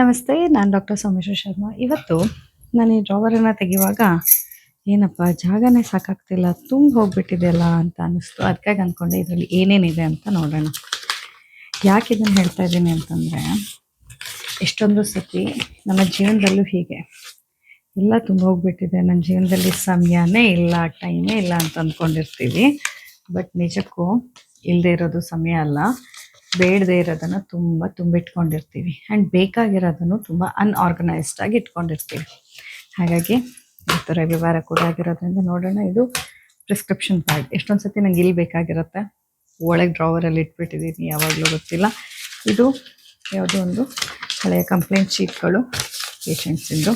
ನಮಸ್ತೆ, ನಾನು ಡಾಕ್ಟರ್ ಸೋಮೇಶ್ವರ್ ಶರ್ಮಾ. ಇವತ್ತು ನಾನು ಈ ಡ್ರಾವರನ್ನು ತೆಗೆಯುವಾಗ ಏನಪ್ಪ, ಜಾಗನೇ ಸಾಕಾಗ್ತಿಲ್ಲ ತುಂಬ ಹೋಗ್ಬಿಟ್ಟಿದೆಯಲ್ಲ ಅಂತ ಅನ್ನಿಸ್ತು. ಅದಕ್ಕಾಗಿ ಅಂದ್ಕೊಂಡೆ ಇದರಲ್ಲಿ ಏನೇನಿದೆ ಅಂತ ನೋಡೋಣ. ಯಾಕೆ ಇದನ್ನು ಹೇಳ್ತಾ ಇದ್ದೀನಿ ಅಂತಂದರೆ, ಎಷ್ಟೊಂದು ಸತಿ ನಮ್ಮ ಜೀವನದಲ್ಲೂ ಹೀಗೆ. ಎಲ್ಲ ತುಂಬ ಹೋಗ್ಬಿಟ್ಟಿದೆ ನನ್ನ ಜೀವನದಲ್ಲಿ ಸಮಯನೇ ಇಲ್ಲ, ಟೈಮೇ ಇಲ್ಲ ಅಂತ ಅಂದ್ಕೊಂಡಿರ್ತೀವಿ ಬಟ್ ನಿಜಕ್ಕೂ ಇಲ್ಲದೆ ಇರೋದು ಸಮಯ ಅಲ್ಲ. ಬೇಡದೇ ಇರೋದನ್ನು ತುಂಬ ತುಂಬಿಟ್ಕೊಂಡಿರ್ತೀವಿ. ಆ್ಯಂಡ್ ಬೇಕಾಗಿರೋದನ್ನು ತುಂಬ ಅನ್ಆರ್ಗನೈಸ್ಡ್ ಆಗಿ ಇಟ್ಕೊಂಡಿರ್ತೀವಿ. ಹಾಗಾಗಿ ಇವತ್ತು ರವಿವಾರ ಕೂಡ ಆಗಿರೋದ್ರಿಂದ ನೋಡೋಣ, ಇದು ಪ್ರಿಸ್ಕ್ರಿಪ್ಷನ್ ಪ್ಯಾಡ್ ಎಷ್ಟೊಂದು ಸತಿ ನಂಗೆ ಇಲ್ಲಿ ಬೇಕಾಗಿರುತ್ತೆ? ಒಳಗೆ ಡ್ರಾವರಲ್ಲಿ ಇಟ್ಬಿಟ್ಟಿದ್ದೀನಿ ಯಾವಾಗಲೂ ಗೊತ್ತಿಲ್ಲ. ಇದು ಯಾವುದೋ ಒಂದು ಹಳೆಯ ಕಂಪ್ಲೇಂಟ್ ಶೀಟ್ಗಳು ಪೇಷಂಟ್ಸಿಂದು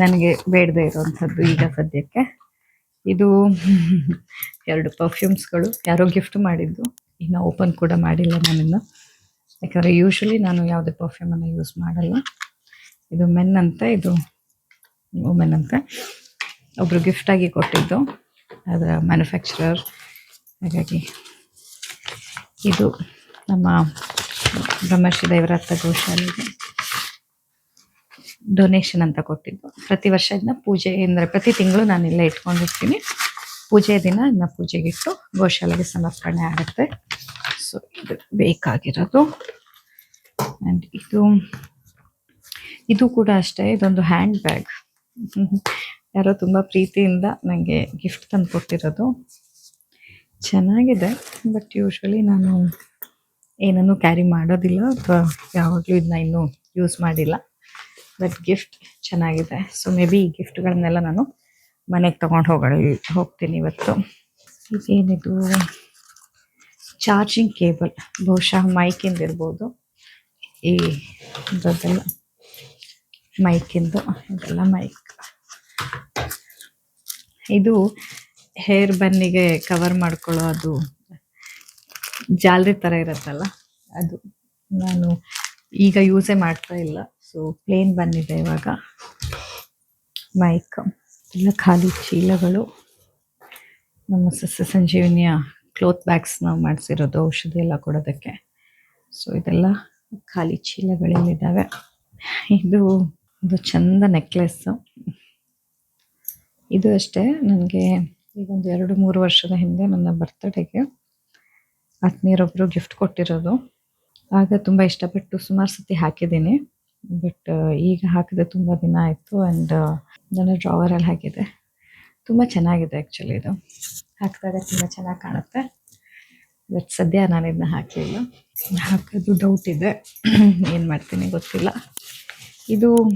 ನನಗೆ ಬೇಡದೇ ಇರೋವಂಥದ್ದು ಈಗ ಸದ್ಯಕ್ಕೆ. ಇದು ಎರಡು ಪರ್ಫ್ಯೂಮ್ಸ್ಗಳು ಯಾರೋ ಗಿಫ್ಟ್ ಮಾಡಿದ್ದು. ಇನ್ನು ಓಪನ್ ಕೂಡ ಮಾಡಿಲ್ಲ ನಾನಿನ್ನು. ಯಾಕಂದರೆ ಯೂಶ್ವಲಿ ನಾನು ಯಾವುದೇ ಪರ್ಫ್ಯೂಮನ್ನು ಯೂಸ್ ಮಾಡಲ್ಲ. ಇದು ಮೆನ್ ಅಂತ, ಇದು ವುಮೆನ್ ಅಂತ. ಒಬ್ಬರು ಗಿಫ್ಟಾಗಿ ಕೊಟ್ಟಿದ್ದು, ಅದರ ಮ್ಯಾನುಫ್ಯಾಕ್ಚರರ್ ಹಾಗಾಗಿ ಇದು ನಮ್ಮ ಬ್ರಹ್ಮಶ್ರೀ ದೇವರತ್ತ ಗೋಶಾಲೆಗೆ ಡೊನೇಷನ್ ಅಂತ ಕೊಟ್ಟಿದ್ದು. ಪ್ರತಿ ವರ್ಷ ಇದನ್ನ ಪೂಜೆ, ಅಂದರೆ ಪ್ರತಿ ತಿಂಗಳು ನಾನು ಇಲ್ಲೇ ಇಟ್ಕೊಂಡಿರ್ತೀನಿ. ಪೂಜೆ ದಿನ, ಇನ್ನ ಪೂಜೆಗಿಟ್ಟು ಗೋಶಾಲೆಗೆ ಸಮರ್ಪಣೆ ಆಗುತ್ತೆ. ಸೊ ಇದು ಬೇಕಾಗಿರೋದು. ಆ್ಯಂಡ್ ಇದು ಇದು ಕೂಡ ಅಷ್ಟೇ, ಇದೊಂದು ಹ್ಯಾಂಡ್ ಬ್ಯಾಗ್ ಯಾರೋ ತುಂಬ ಪ್ರೀತಿಯಿಂದ ನನಗೆ ಗಿಫ್ಟ್ ತಂದು ಕೊಟ್ಟಿರೋದು. ಚೆನ್ನಾಗಿದೆ ಬಟ್ ಯೂಶ್ವಲಿ ನಾನು ಏನನ್ನು ಕ್ಯಾರಿ ಮಾಡೋದಿಲ್ಲ, ಅಥವಾ ಯಾವಾಗಲೂ ಇದನ್ನ ಇನ್ನೂ ಯೂಸ್ ಮಾಡಿಲ್ಲ. ಬಟ್ ಗಿಫ್ಟ್ ಚೆನ್ನಾಗಿದೆ. ಸೊ ಮೇ ಬಿ ಈ ಗಿಫ್ಟ್ಗಳನ್ನೆಲ್ಲ ನಾನು ಮನೆಗೆ ತೊಗೊಂಡು ಹೋಗ ಹೋಗ್ತೀನಿ ಇವತ್ತು. ಇದೇನಿದು? Charging cable. ಬಹುಶಃ ಮೈಕಿಂದ ಇರ್ಬೋದು. ಈ ಇದೆಲ್ಲ ಮೈಕಿಂದು, ಇದೆಲ್ಲ ಮೈಕ್. ಇದು ಹೇರ್ ಬನ್ನಿಗೆ ಕವರ್ ಮಾಡ್ಕೊಳ್ಳೋ ಅದು ಜಾಲರಿ ಥರ ಇರುತ್ತಲ್ಲ, ಅದು ನಾನು ಈಗ ಯೂಸೇ ಮಾಡ್ತಾ ಇಲ್ಲ. ಸೊ ಪ್ಲೇನ್ ಬಂದಿದೆ ಇವಾಗ ಮೈಕ್. ಎಲ್ಲ ಖಾಲಿ ಚೀಲಗಳು. ನಮ್ಮ ಸಸ್ಯ ಸಂಜೀವಿನಿಯ ಕ್ಲೋತ್ ಬ್ಯಾಗ್ಸ್ ನಾವು ಮಾಡಿಸಿರೋದು, ಔಷಧಿ ಎಲ್ಲ ಕೊಡೋದಕ್ಕೆ. ಸೊ ಇದೆಲ್ಲ ಖಾಲಿ ಚೀಲಗಳಲ್ಲಿದ್ದಾವೆ. ಇದು ಒಂದು ಚಂದ ನೆಕ್ಲೆಸ್ಸು ಇದು ಅಷ್ಟೇ, ನನಗೆ ಈಗ ಒಂದು ಎರಡು ಮೂರು ವರ್ಷದ ಹಿಂದೆ ನನ್ನ ಬರ್ತ್ಡೇಗೆ ಆತ್ಮೀಯರೊಬ್ಬರು ಗಿಫ್ಟ್ ಕೊಟ್ಟಿರೋದು. ಆಗ ತುಂಬ ಇಷ್ಟಪಟ್ಟು ಸುಮಾರು ಸತಿ ಹಾಕಿದ್ದೀನಿ. ಬಟ್ ಈಗ ಹಾಕಿದೆ ತುಂಬ ದಿನ ಆಯಿತು ಆ್ಯಂಡ್ ನನ್ನ ಡ್ರಾವರಲ್ಲಿ ಹಾಕಿದೆ. ತುಂಬ ಚೆನ್ನಾಗಿದೆ ಆ್ಯಕ್ಚುಲಿ ಇದು. ಹಾಕಿದಾಗ ತುಂಬ ಚೆನ್ನಾಗಿ ಕಾಣುತ್ತೆ. ಬಟ್ ಸದ್ಯ ನಾನು ಇದನ್ನ ಹಾಕಲಿಲ್ಲ. ಹಾಕೋದು ಡೌಟ್ ಇದೆ. ಏನು ಮಾಡ್ತೀನಿ ಗೊತ್ತಿಲ್ಲ. ಇದು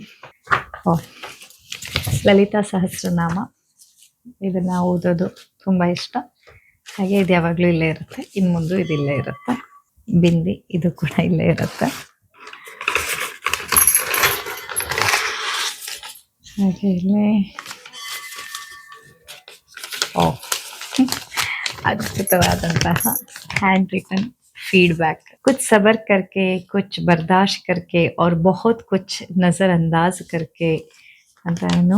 ಲಲಿತಾ ಸಹಸ್ರನಾಮ. ಇದನ್ನು ಓದೋದು ತುಂಬ ಇಷ್ಟ. ಹಾಗೆ ಇದು ಯಾವಾಗಲೂ ಇಲ್ಲೇ ಇರುತ್ತೆ. ಇನ್ನು ಮುಂದೆ ಇದು ಇರುತ್ತೆ. ಬಿಂದಿ ಇದು ಕೂಡ ಇಲ್ಲೇ ಇರುತ್ತೆ. ಹಾಗೆ ಇಲ್ಲೇ ಓ ಅದ್ಭುತವಾದಂತಹ ಹ್ಯಾಂಡ್ ರಿಟನ್ फीडबैक कुछ सबर करके कुछ बर्दाश्त करके और बहुत कुछ नज़रअंदाज करके ಅಂತ ಏನು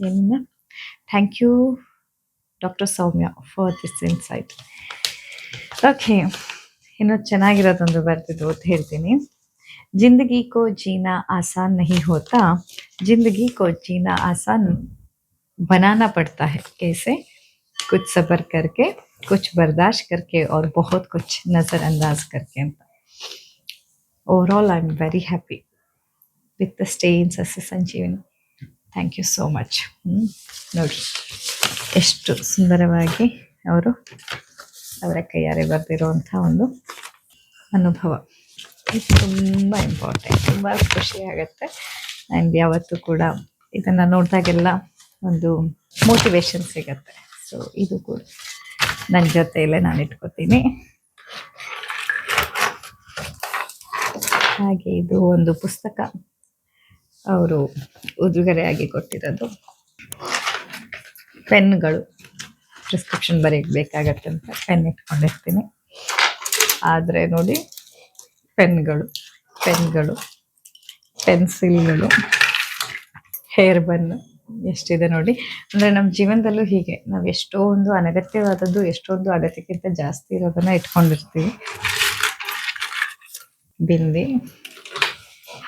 ಏನಿಲ್ಲ thank you doctor Soumya for this insight okay ಇನ್ನು ಚೆನ್ನಾಗಿರೋದೊಂದು ಬರ್ತಿದ್ದು ಅಂತ ಹೇಳ್ತೀನಿ जिंदगी को जीना आसान नहीं होता जिंदगी को जीना आसान बनाना पड़ता है कैसे कुछ सब्र करके कुछ बर्दाश्त करके और बहुत कुछ नज़रअंदाज करके ಅಂತ overall I am very happy with the stay in Sasya Sanjeevini thank you so much ನೋಡಿ ಎಷ್ಟು ಸುಂದರವಾಗಿ ಅವರು ಅವರ ಕೈಯಾರೆ ಬರೆದಿರುವಂಥ ಒಂದು ಅನುಭವ ಇದು ತುಂಬ ಇಂಪಾರ್ಟೆಂಟ್ ತುಂಬ ಖುಷಿ ಆಗುತ್ತೆ. ಆ್ಯಂಡ್ ಯಾವತ್ತೂ ಕೂಡ ಇದನ್ನು ನೋಡಿದಾಗೆಲ್ಲ ಒಂದು ಮೋಟಿವೇಶನ್ ಸಿಗತ್ತೆ. ಸೊ ಇದು ಕೂಡ ನನ್ನ ಜೊತೆಯಲ್ಲೇ ನಾನು ಇಟ್ಕೋತೀನಿ. ಹಾಗೆ ಇದು ಒಂದು ಪುಸ್ತಕ ಅವರು ಉಡುಗೊರೆಯಾಗಿ ಕೊಟ್ಟಿರೋದು. ಪೆನ್ಗಳು ಪ್ರಿಸ್ಕ್ರಿಪ್ಷನ್ ಬರೆಯಕ್ಕೆ ಬೇಕಾಗತ್ತೆ ಅಂತ ಪೆನ್ ಇಟ್ಕೊಂಡಿರ್ತೀನಿ. ಆದರೆ ನೋಡಿ ಪೆನ್ಗಳು ಪೆನ್ಗಳು, ಪೆನ್ಸಿಲ್ಗಳು, ಹೇರ್ ಬನ್ ಎಷ್ಟಿದೆ ನೋಡಿ. ಅಂದರೆ ನಮ್ಮ ಜೀವನದಲ್ಲೂ ಹೀಗೆ. ನಾವು ಎಷ್ಟೊಂದು ಅನಗತ್ಯವಾದದ್ದು, ಎಷ್ಟೊಂದು ಅಗತ್ಯಕ್ಕಿಂತ ಜಾಸ್ತಿ ಇರೋದನ್ನ ಇಟ್ಕೊಂಡಿರ್ತೀವಿ. ಬಿಂದಿ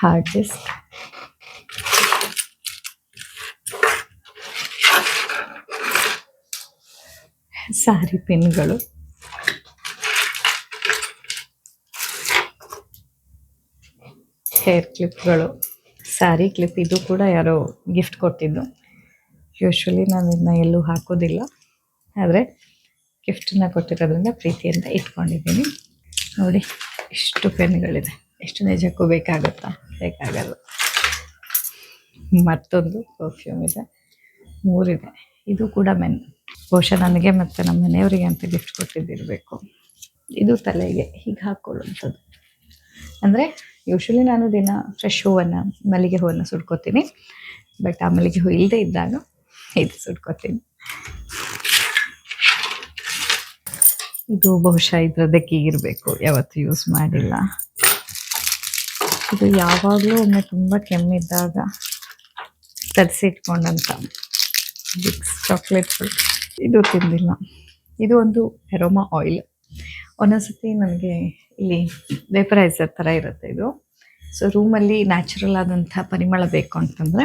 ಹಾರ್ಡ್ ಡಿಸ್ಕ್ ಸಾರಿ ಪಿನ್ಗಳು. ಹೇರ್ ಕ್ಲಿಪ್ಗಳು, ಸ್ಯಾರಿ ಕ್ಲಿಪ್, ಇದು ಕೂಡ ಯಾರೋ ಗಿಫ್ಟ್ ಕೊಟ್ಟಿದ್ದು ಯೂಶ್ವಲಿ ನಾನು ಇದನ್ನ ಎಲ್ಲೂ ಹಾಕೋದಿಲ್ಲ. ಆದರೆ ಗಿಫ್ಟನ್ನ ಕೊಟ್ಟಿರೋದ್ರಿಂದ ಪ್ರೀತಿಯಿಂದ ಇಟ್ಕೊಂಡಿದ್ದೀನಿ. ನೋಡಿ, ಇಷ್ಟು ಪೆನ್ಗಳಿದೆ. ಎಷ್ಟು ನಿಜಕ್ಕೂ ಬೇಕಾಗುತ್ತಾ? ಬೇಕಾಗಲ್ಲ. ಮತ್ತೊಂದು ಪರ್ಫ್ಯೂಮ್ ಇದೆ. ಮೂರಿದೆ. ಇದು ಕೂಡ ಮೆನ್. ಬಹುಶಃ ನನಗೆ ಮತ್ತು ನಮ್ಮ ಮನೆಯವರಿಗೆ ಅಂತ ಗಿಫ್ಟ್ ಕೊಟ್ಟಿದ್ದಿರಬೇಕು. ಇದು ತಲೆಗೆ ಹೀಗೆ ಹಾಕ್ಕೊಳ್ಳುವಂಥದ್ದು ಅಂದರೆ ಯೂಶ್ವಲಿ ನಾನು ದಿನ ಫ್ರೆಶ್ ಹೂವನ್ನು ಮಲ್ಲಿಗೆ ಹೂವನ್ನು ಸುಡ್ಕೋತೀನಿ. ಬಟ್ ಆ ಮಲ್ಲಿಗೆ ಹೂ ಇಲ್ಲದೆ ಇದ್ದಾಗ ಇದು ಸುಡ್ಕೋತೀನಿ. ಇದು ಬಹುಶಃ ಇದ್ರದ್ದಕ್ಕೆ ಇರಬೇಕು. ಯಾವತ್ತೂ ಯೂಸ್ ಮಾಡಿಲ್ಲ. ಇದು ಯಾವಾಗಲೂ ಒಮ್ಮೆ ತುಂಬ ಕೆಮ್ಮಿದ್ದಾಗ ತರಿಸಿಟ್ಕೊಂಡಂಥ ಬಿಕ್ಸ್ ಚಾಕ್ಲೇಟ್ಗಳು ಇದು ತಿಂದಿಲ್ಲ. ಇದು ಒಂದು ಎರೋಮಾ ಆಯಿಲ್ ಒಂದೊಂದ್ಸತಿ ನನಗೆ ಇಲ್ಲಿ ವೇಪರೈಸರ್ ಥರ ಇರುತ್ತೆ ಇದು. ಸೊ ರೂಮಲ್ಲಿ ನ್ಯಾಚುರಲ್ ಆದಂಥ ಪರಿಮಳ ಬೇಕು ಅಂತಂದರೆ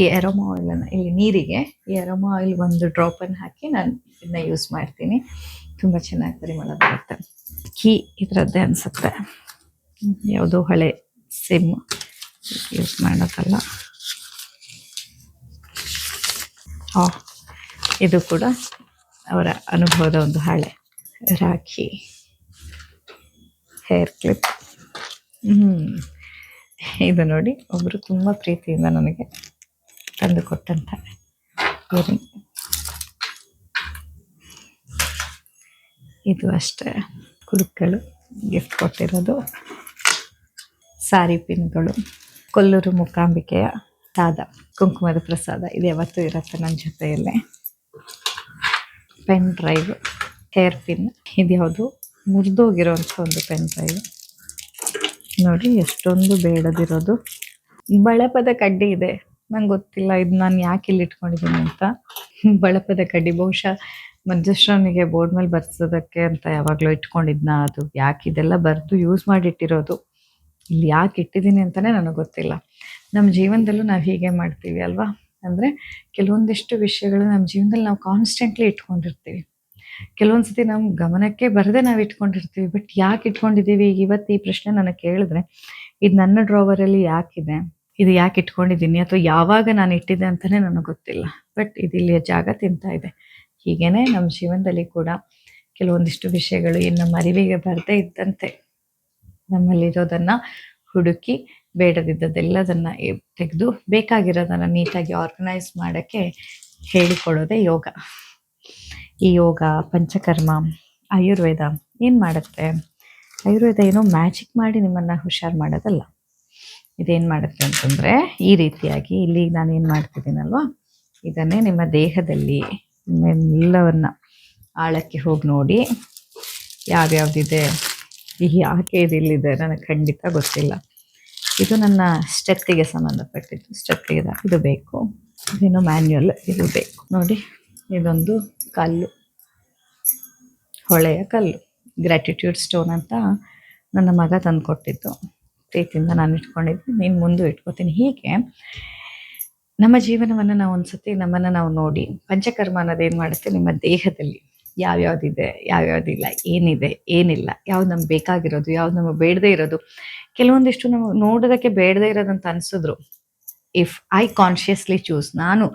ಈ ಎರೋಮಾ ಆಯಿಲನ್ನು ಇಲ್ಲಿ ನೀರಿಗೆ ಈ ಎರೋಮಾ ಆಯಿಲ್ ಒಂದು ಡ್ರಾಪನ್ನು ಹಾಕಿ ನಾನು ಇದನ್ನ ಯೂಸ್ ಮಾಡ್ತೀನಿ. ತುಂಬ ಚೆನ್ನಾಗಿ ಪರಿಮಳ ಬರುತ್ತೆ. ಕೀ ಇದರದ್ದೇ ಅನಿಸುತ್ತೆ. ಯಾವುದೋ ಹಳೆ ಸಿಮ್ ಯೂಸ್ ಮಾಡೋದಲ್ಲ. ಇದು ಕೂಡ ಅವರ ಅನುಭವದ ಒಂದು ಹಾಳೆ ರಾಖಿ. Hair clip. ಇದು ನೋಡಿ ಒಬ್ಬರು ತುಂಬ ಪ್ರೀತಿಯಿಂದ ನನಗೆ ತಂದು ಕೊಟ್ಟಂತ ಇಯರಿಂಗ್ ಇದು ಅಷ್ಟೇ ಕುಡುಕ್ಗಳು ಗಿಫ್ಟ್ ಕೊಟ್ಟಿರೋದು. ಸಾರಿ ಪಿನ್ಗಳು, ಕೊಲ್ಲೂರು ಮೂಕಾಂಬಿಕೆಯ ತಾದ, ಕುಂಕುಮದ ಪ್ರಸಾದ, ಇದು ಯಾವತ್ತೂ ಇರುತ್ತೆ ನನ್ನ ಜೊತೆಯಲ್ಲೇ. ಪೆನ್ ಡ್ರೈವ್, ಹೇರ್ ಪಿನ್ ಇದು ಯಾವುದು ಮುರಿದೋಗಿರೋಂಥ ಒಂದು ಪೆನ್ ಡ್ರೈವ್ ನೋಡಿ, ಎಷ್ಟೊಂದು ಬೇಡದಿರೋದು. ಬಳಪದ ಕಡ್ಡಿ ಇದೆ. ನಂಗೆ ಗೊತ್ತಿಲ್ಲ, ಇದು ನಾನು ಯಾಕೆ ಇಲ್ಲಿ ಇಟ್ಕೊಂಡಿದ್ದೀನಿ ಅಂತ. ಬಳಪದ ಕಡ್ಡಿ, ಬಹುಶಃ ಮಂಜಶ್ರವನಿಗೆ ಬೋರ್ಡ್ ಮೇಲೆ ಬರ್ಸೋದಕ್ಕೆ ಅಂತ ಯಾವಾಗಲೂ ಇಟ್ಕೊಂಡಿದ್ನ ಅದು. ಯಾಕೆ ಇದೆಲ್ಲ ಬರೆದು ಯೂಸ್ ಮಾಡಿಟ್ಟಿರೋದು? ಇಲ್ಲಿ ಯಾಕೆ ಇಟ್ಟಿದ್ದೀನಿ ಅಂತಲೇ ನನಗೆ ಗೊತ್ತಿಲ್ಲ. ನಮ್ಮ ಜೀವನದಲ್ಲೂ ನಾವು ಹೀಗೆ ಮಾಡ್ತೀವಿ ಅಲ್ವಾ? ಅಂದರೆ ಕೆಲವೊಂದಿಷ್ಟು ವಿಷಯಗಳು ನಮ್ಮ ಜೀವನದಲ್ಲಿ ನಾವು ಕಾನ್ಸ್ಟೆಂಟ್ಲಿ ಇಟ್ಕೊಂಡಿರ್ತೀವಿ. ಕೆಲವೊಂದು ಸತಿ ನಮ್ಮ ಗಮನಕ್ಕೆ ಬರದೆ ನಾವು ಇಟ್ಕೊಂಡಿರ್ತೀವಿ ಬಟ್ ಯಾಕೆ ಇಟ್ಕೊಂಡಿದ್ದೀವಿ ಇವತ್ತು ಈ ಪ್ರಶ್ನೆ ನನಗೆ ಕೇಳಿದ್ರೆ, ಇದು ನನ್ನ ಡ್ರಾವರಲ್ಲಿ ಯಾಕಿದೆ? ಇದು ಯಾಕೆ ಇಟ್ಕೊಂಡಿದ್ದೀನಿ? ಅಥವಾ ಯಾವಾಗ ನಾನು ಇಟ್ಟಿದ್ದೆ ಅಂತಾನೆ ನನಗೆ ಗೊತ್ತಿಲ್ಲ ಬಟ್ ಇದು ಜಾಗ ತಿಂತಾ ಇದೆ. ಹೀಗೇನೆ ನಮ್ಮ ಜೀವನದಲ್ಲಿ ಕೂಡ ಕೆಲವೊಂದಿಷ್ಟು ವಿಷಯಗಳು ಇನ್ನು ಅರಿವಿಗೆ ಬರದೇ ಇದ್ದಂತೆ. ನಮ್ಮಲ್ಲಿರೋದನ್ನ ಹುಡುಕಿ ಬೇಡದಿದ್ದದೆಲ್ಲದನ್ನ ತೆಗೆದು ಬೇಕಾಗಿರೋದನ್ನ ನೀಟಾಗಿ ಆರ್ಗನೈಸ್ ಮಾಡೋಕ್ಕೆ ಹೇಳಿಕೊಡೋದೇ ಯೋಗ. ಈ ಯೋಗ, ಪಂಚಕರ್ಮ, ಆಯುರ್ವೇದ ಏನು ಮಾಡುತ್ತೆ? ಆಯುರ್ವೇದ ಏನೋ ಮ್ಯಾಜಿಕ್ ಮಾಡಿ ನಿಮ್ಮನ್ನು ಹುಷಾರು ಮಾಡೋದಲ್ಲ. ಇದೇನು ಮಾಡುತ್ತೆ ಅಂತಂದರೆ ಈ ರೀತಿಯಾಗಿ ಇಲ್ಲಿ ನಾನು ಏನು ಮಾಡ್ತಿದ್ದೀನಲ್ವಾ? ಇದನ್ನೇ ನಿಮ್ಮ ದೇಹದಲ್ಲಿ ಎಲ್ಲವನ್ನು ಆಳಕ್ಕೆ ಹೋಗಿ ನೋಡಿ ಯಾವ್ಯಾವ್ದಿದೆ ಯಾಕೆ ಇದಿಲ್ಲಿದೆ ನನಗೆ ಖಂಡಿತ ಗೊತ್ತಿಲ್ಲ. ಇದು ನನ್ನ ಸ್ಟೆಪ್ಪಿಗೆ ಸಂಬಂಧಪಟ್ಟಿದ್ದು. ಸ್ಟೆಪ್ಪಿಗೆ ಇದು ಬೇಕು. ಇದೇನೋ ಮ್ಯಾನ್ಯುಯಲ್ ಇದು ಬೇಕು. ನೋಡಿ, ಇದೊಂದು ಕಲ್ಲು. ಹೊಳೆಯ ಕಲ್ಲು ಗ್ರ್ಯಾಟಿಟ್ಯೂಡ್ ಸ್ಟೋನ್ ಅಂತ ನನ್ನ ಮಗ ತಂದು ಕೊಟ್ಟಿದ್ದು ಪ್ರೀತಿಯಿಂದ ನಾನು ಇಟ್ಕೊಂಡಿದ್ದೀನಿ ನೀನು ಮುಂದೆ ಇಟ್ಕೋತೀನಿ. ಹೀಗೆ ನಮ್ಮ ಜೀವನವನ್ನು ನಾವು ಒಂದ್ಸತಿ ನಮ್ಮನ್ನು ನಾವು ನೋಡಿ ಪಂಚಕರ್ಮ ಅನ್ನೋದು ಏನು ಮಾಡುತ್ತೆ? ನಿಮ್ಮ ದೇಹದಲ್ಲಿ ಯಾವ್ಯಾವ್ದಿದೆ, ಯಾವ್ಯಾವ್ದಿಲ್ಲ, ಏನಿದೆ, ಏನಿಲ್ಲ, ಯಾವ್ದು ನಮ್ಗೆ ಬೇಕಾಗಿರೋದು, ಯಾವ್ದು ನಮಗೆ ಬೇಡದೇ ಇರೋದು. ಕೆಲವೊಂದಿಷ್ಟು ನಮಗೆ ನೋಡೋದಕ್ಕೆ ಬೇಡದೇ ಇರೋದಂತ ಅನಿಸಿದ್ರು. ಇಫ್ ಐ ಕಾನ್ಷಿಯಸ್ಲಿ ಚೂಸ್ ನಾನು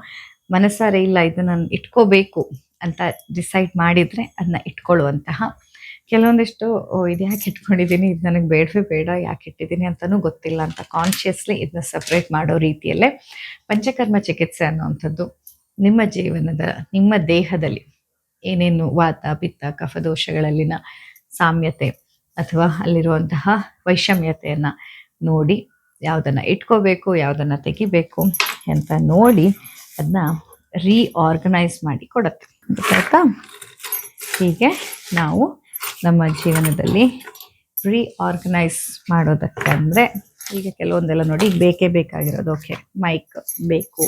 ಮನಸ್ಸಾರೆ ಇಲ್ಲ ಇದು ನಾನು ಇಟ್ಕೋಬೇಕು. ಅಂತ ಡಿಸೈಡ್ ಮಾಡಿದರೆ ಅದನ್ನ ಇಟ್ಕೊಳ್ಳುವಂತಹ. ಕೆಲವೊಂದಿಷ್ಟು ಇದು ಯಾಕೆ ಇಟ್ಕೊಂಡಿದ್ದೀನಿ? ಇದು ನನಗೆ ಬೇಡವೇ ಬೇಡ, ಯಾಕೆ ಇಟ್ಟಿದ್ದೀನಿ ಅಂತಲೂ ಗೊತ್ತಿಲ್ಲ ಅಂತ ಕಾನ್ಷಿಯಸ್ಲಿ ಇದನ್ನ ಸಪ್ರೇಟ್ ಮಾಡೋ ರೀತಿಯಲ್ಲೇ ಪಂಚಕರ್ಮ ಚಿಕಿತ್ಸೆ ಅನ್ನುವಂಥದ್ದು ನಿಮ್ಮ ಜೀವನದ, ನಿಮ್ಮ ದೇಹದಲ್ಲಿ ಏನೇನು ವಾತ, ಪಿತ್ತ ಕಫದೋಷಗಳಲ್ಲಿನ ಸಾಮ್ಯತೆ ಅಥವಾ ಅಲ್ಲಿರುವಂತಹ ವೈಷಮ್ಯತೆಯನ್ನು ನೋಡಿ ಯಾವುದನ್ನು ಇಟ್ಕೋಬೇಕು, ಯಾವುದನ್ನು ತೆಗಿಬೇಕು ಅಂತ ನೋಡಿ ಅದನ್ನ ರೀಆರ್ಗನೈಸ್ ಮಾಡಿ ಕೊಡುತ್ತೆ. ಗೊತ್ತಾಯ್ತಾ ಹೀಗೆ ನಾವು ನಮ್ಮ ಜೀವನದಲ್ಲಿ ರೀಆರ್ಗನೈಸ್ ಮಾಡೋದಕ್ಕೆ ಅಂದರೆ ಈಗ ಕೆಲವೊಂದೆಲ್ಲ ನೋಡಿ ಬೇಕೇ ಬೇಕಾಗಿರೋದು. ಓಕೆ ಮೈಕ್ ಬೇಕು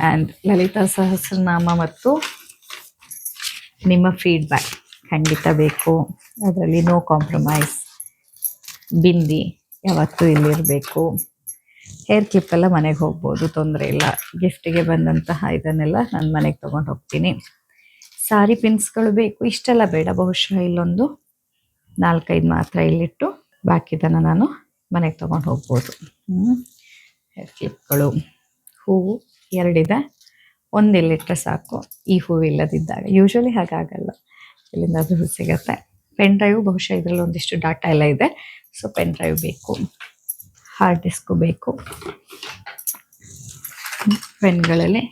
ಆ್ಯಂಡ್ ಲಲಿತಾ ಸಹಸ್ರನಾಮ ಮತ್ತು ನಿಮ್ಮ ಫೀಡ್ಬ್ಯಾಕ್ ಖಂಡಿತ ಬೇಕು. ಅದರಲ್ಲಿ ನೋ ಕಾಂಪ್ರಮೈಸ್ ಬಿಂದಿ ಯಾವತ್ತೂ ಇಲ್ಲಿರಬೇಕು. ಹೇರ್ ಕ್ಲಿಪ್ ಎಲ್ಲ ಮನೆಗೆ ಹೋಗ್ಬೋದು, ತೊಂದರೆ ಇಲ್ಲ. ಗಿಫ್ಟಿಗೆ ಬಂದಂತಹ ಇದನ್ನೆಲ್ಲ ನಾನು ಮನೆಗೆ ತೊಗೊಂಡು ಹೋಗ್ತೀನಿ. ಸಾರಿ ಪಿನ್ಸ್ಗಳು ಬೇಕು. ಇಷ್ಟೆಲ್ಲ ಬೇಡ, ಬಹುಶಃ ಇಲ್ಲೊಂದು ನಾಲ್ಕೈದು ಮಾತ್ರ ಇಲ್ಲಿಟ್ಟು ಬಾಕಿದನ್ನು ನಾನು ಮನೆಗೆ ತೊಗೊಂಡು ಹೋಗ್ಬೋದು. ಹೇರ್ ಕ್ಲಿಪ್ಗಳು ಹೂವು ಎರಡಿದೆ. ಒಂದು ಇಲ್ಲಿಟ್ರೆ ಸಾಕು. ಈ ಹೂವು ಇಲ್ಲದಿದ್ದಾಗ. ಯೂಶ್ವಲಿ ಹಾಗಾಗಲ್ಲ. ಇಲ್ಲಿಂದ ಅದು ಸಿಗುತ್ತೆ. ಪೆನ್ ಡ್ರೈವ್ ಬಹುಶಃ ಇದರಲ್ಲಿ ಒಂದಿಷ್ಟು ಡಾಟಾ ಎಲ್ಲ ಇದೆ. ಸೊ ಪೆನ್ ಡ್ರೈವ್ ಬೇಕು. ಹಾರ್ಡ್ ಡಿಸ್ಕು ಬೇಕು. ಪೆನ್ಗಳಲ್ಲಿ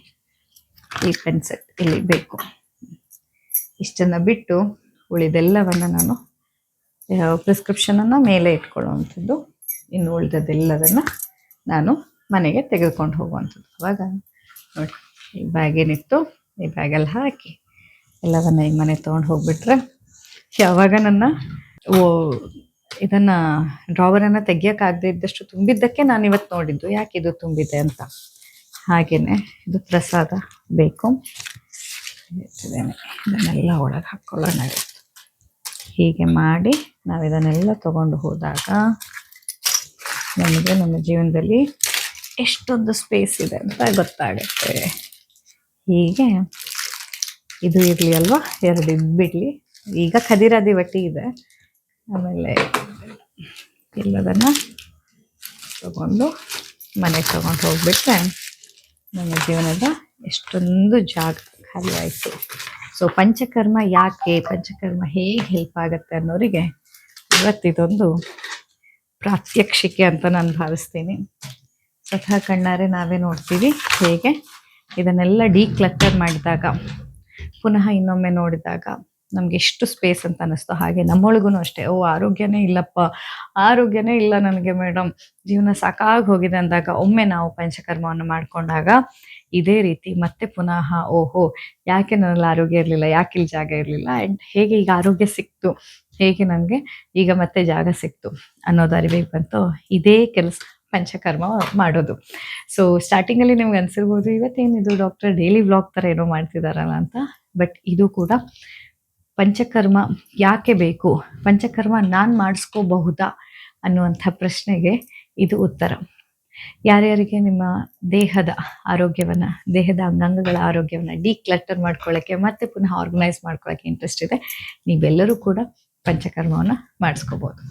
ಈ ಪೆನ್ ಸೆಟ್ ಇಲ್ಲಿ ಬೇಕು. ಇಷ್ಟನ್ನು ಬಿಟ್ಟು ಉಳಿದೆಲ್ಲವನ್ನು ನಾನು ಪ್ರಿಸ್ಕ್ರಿಪ್ಷನನ್ನು ಮೇಲೆ ಇಟ್ಕೊಳ್ಳುವಂಥದ್ದು. ಇನ್ನು ಉಳಿದದೆಲ್ಲದನ್ನು ನಾನು ಮನೆಗೆ ತೆಗೆದುಕೊಂಡು ಹೋಗುವಂಥದ್ದು. ಅವಾಗ ನೋಡಿ, ಈ ಬ್ಯಾಗ್ ಏನಿತ್ತು ಈ ಬ್ಯಾಗಲ್ಲಿ ಹಾಕಿ ಎಲ್ಲವನ್ನು ಈ ಮನೆ ತೊಗೊಂಡು ಹೋಗ್ಬಿಟ್ರೆ, ಯಾವಾಗ ನನ್ನ ಓ ಇದನ್ನು ಡ್ರಾವರನ್ನು ತೆಗಿಯೋಕ್ಕಾಗದೇ ಇದ್ದಷ್ಟು ತುಂಬಿದ್ದಕ್ಕೆ ನಾನು ಇವತ್ತು ನೋಡಿದ್ದು. ಯಾಕೆ ಇದು ತುಂಬಿದೆ ಅಂತ? ಹಾಗೆಯೇ ಇದು ಪ್ರಸಾದ ಬೇಕು. ಇದನ್ನೆಲ್ಲ ಒಳಗೆ ಹಾಕ್ಕೊಳ್ಳೋಣ ಇವತ್ತು. ಹೀಗೆ ಮಾಡಿ ನಾವು ಇದನ್ನೆಲ್ಲ ತಗೊಂಡು ಹೋದಾಗ ನಮಗೆ ನಮ್ಮ ಜೀವನದಲ್ಲಿ ಎಷ್ಟೊಂದು ಸ್ಪೇಸ್ ಇದೆ ಅಂತ ಗೊತ್ತಾಗುತ್ತೆ. ಹೀಗೆ ಇದು ಇರಲಿ ಅಲ್ವಾ? ಎರಡು ಬಿಡಲಿ. ಈಗ ಕದಿರಾದಿ ಬಟ್ಟಿ ಇದೆ. ಆಮೇಲೆ ಎಲ್ಲದನ್ನು ತಗೊಂಡು ಮನೆಗೆ ತಗೊಂಡು ಹೋಗ್ಬಿಟ್ರೆ ನನ್ನ ಜೀವನದ ಎಷ್ಟೊಂದು ಜಾಗ ಖಾಲಿ ಆಯಿತು. ಸೊ ಪಂಚಕರ್ಮ ಯಾಕೆ, ಪಂಚಕರ್ಮ ಹೇಗೆ ಹೆಲ್ಪ್ ಆಗುತ್ತೆ ಅನ್ನೋರಿಗೆ ಇವತ್ತಿದೊಂದು ಪ್ರಾತ್ಯಕ್ಷಿಕೆ ಅಂತ ನಾನು ಭಾವಿಸ್ತೀನಿ. ಸ್ವತಃ ಕಣ್ಣಾರೆ ನಾವೇ ನೋಡ್ತೀವಿ ಹೇಗೆ. ಇದನ್ನೆಲ್ಲ ಡಿಕ್ಲಕ್ಕರ್ ಮಾಡಿದಾಗ, ಪುನಃ ಇನ್ನೊಮ್ಮೆ ನೋಡಿದಾಗ ನಮ್ಗೆ ಎಷ್ಟು ಸ್ಪೇಸ್ ಅಂತ ಅನ್ನಿಸ್ತು. ಹಾಗೆ ನಮ್ಮೊಳಗೂ ಅಷ್ಟೇ, ಓ, ಆರೋಗ್ಯನೇ ಇಲ್ಲಪ್ಪ, ಆರೋಗ್ಯನೇ ಇಲ್ಲ ನನಗೆ ಮೇಡಮ್ ಜೀವನ ಸಾಕಾಗಿ ಹೋಗಿದೆ ಅಂದಾಗ ಒಮ್ಮೆ ನಾವು ಪಂಚಕರ್ಮವನ್ನು ಮಾಡಿಕೊಂಡಾಗ ಇದೇ ರೀತಿ ಮತ್ತೆ ಪುನಃ, ಓಹೋ, ಯಾಕೆ ನನ್ನಲ್ಲಿ ಆರೋಗ್ಯ ಇರಲಿಲ್ಲ, ಯಾಕೆ ಇಲ್ಲಿ ಜಾಗ ಇರಲಿಲ್ಲ ಆ್ಯಂಡ್ ಹೇಗೆ ಈಗ ಆರೋಗ್ಯ ಸಿಕ್ತು, ಹೇಗೆ ನನಗೆ ಈಗ ಮತ್ತೆ ಜಾಗ ಸಿಕ್ತು ಅನ್ನೋದು ಅರಿವಿಗೆ ಬಂತು. ಇದೇ ಕೆಲಸ ಪಂಚಕರ್ಮ ಮಾಡೋದು. ಸೊ ಸ್ಟಾರ್ಟಿಂಗಲ್ಲಿ ನಿಮ್ಗೆ ಅನಿಸಿರ್ಬೋದು, ಇವತ್ತೇನಿದು ಡಾಕ್ಟರ್ ಡೈಲಿ ವ್ಲಾಗ್ ಥರ ಏನೋ ಮಾಡ್ತಿದಾರಲ್ಲ ಅಂತ ಬಟ್ ಇದು ಕೂಡ ಪಂಚಕರ್ಮ ಯಾಕೆ ಬೇಕು? ಪಂಚಕರ್ಮ ನಾನು ಮಾಡಿಸ್ಕೋಬಹುದಾ ಅನ್ನುವಂಥ ಪ್ರಶ್ನೆಗೆ ಇದು ಉತ್ತರ. ಯಾರ್ಯಾರಿಗೆ ನಿಮ್ಮ ದೇಹದ ಆರೋಗ್ಯವನ್ನು, ದೇಹದ ಅಂಗಾಂಗಗಳ ಆರೋಗ್ಯವನ್ನು ಡಿಕ್ಲಟರ್ ಮಾಡ್ಕೊಳ್ಳೋಕ್ಕೆ ಮತ್ತೆ ಪುನಃ ಆರ್ಗನೈಸ್ ಮಾಡ್ಕೊಳ್ಳೋಕ್ಕೆ ಇಂಟ್ರೆಸ್ಟ್ ಇದೆ, ನೀವೆಲ್ಲರೂ ಕೂಡ ಪಂಚಕರ್ಮವನ್ನು ಮಾಡಿಸ್ಕೋಬೋದು.